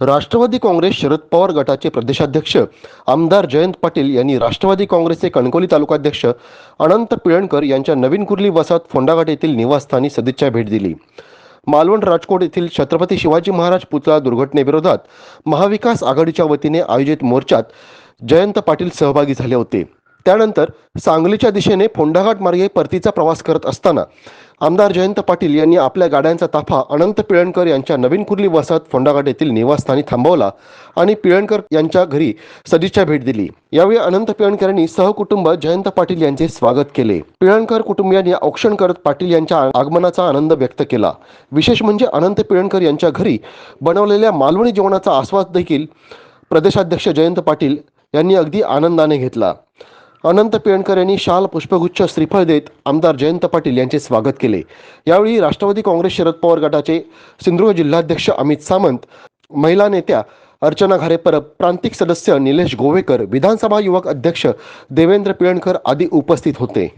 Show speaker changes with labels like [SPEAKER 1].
[SPEAKER 1] राष्ट्रवादी काँग्रेस शरद पवार गटाचे प्रदेशाध्यक्ष आमदार जयंत पाटील यांनी राष्ट्रवादी काँग्रेसचे कणकवली तालुकाध्यक्ष अनंत पिळणकर यांच्या नवीन कुर्ली वसाहत फोंडाघाट येथील निवासस्थानी सदिच्छा भेट दिली. मालवण राजकोट येथील छत्रपती शिवाजी महाराज पुतळा दुर्घटनेविरोधात महाविकास आघाडीच्या वतीने आयोजित मोर्चात जयंत पाटील सहभागी झाले होते. त्यानंतर सांगलीच्या दिशेने फोंडाघाट मार्गे परतीचा प्रवास करत असताना आमदार जयंत पाटील यांनी आपल्या गाड्यांचा ताफा अनंत पिळणकर यांच्या नवीन कुर्ली वसाहत फोंडाघाट येथील निवासस्थानी थांबवला आणि पिळणकर यांच्या घरी सदिच्छा भेट दिली. यावेळी अनंत पिळणकर यांनी सहकुटुंब जयंत पाटील यांचे स्वागत केले. पिळणकर कुटुंबियांनी औक्षण करत पाटील यांच्या आगमनाचा आनंद व्यक्त केला. विशेष म्हणजे अनंत पिळणकर यांच्या घरी बनवलेल्या मालवणी जेवणाचा आस्वाद देखील प्रदेशाध्यक्ष जयंत पाटील यांनी अगदी आनंदाने घेतला. अनंत पिळणकर यांनी शाल पुष्पगुच्छ श्रीफळ देत आमदार जयंत पाटील यांचे स्वागत केले. यावेळी राष्ट्रवादी काँग्रेस शरद पवार गटाचे सिंधुदुर्ग जिल्हाध्यक्ष अमित सामंत महिला नेत्या अर्चना घारे परब प्रांतिक सदस्य निलेश गोवेकर विधानसभा युवक अध्यक्ष देवेंद्र पिळणकर आदी उपस्थित होते.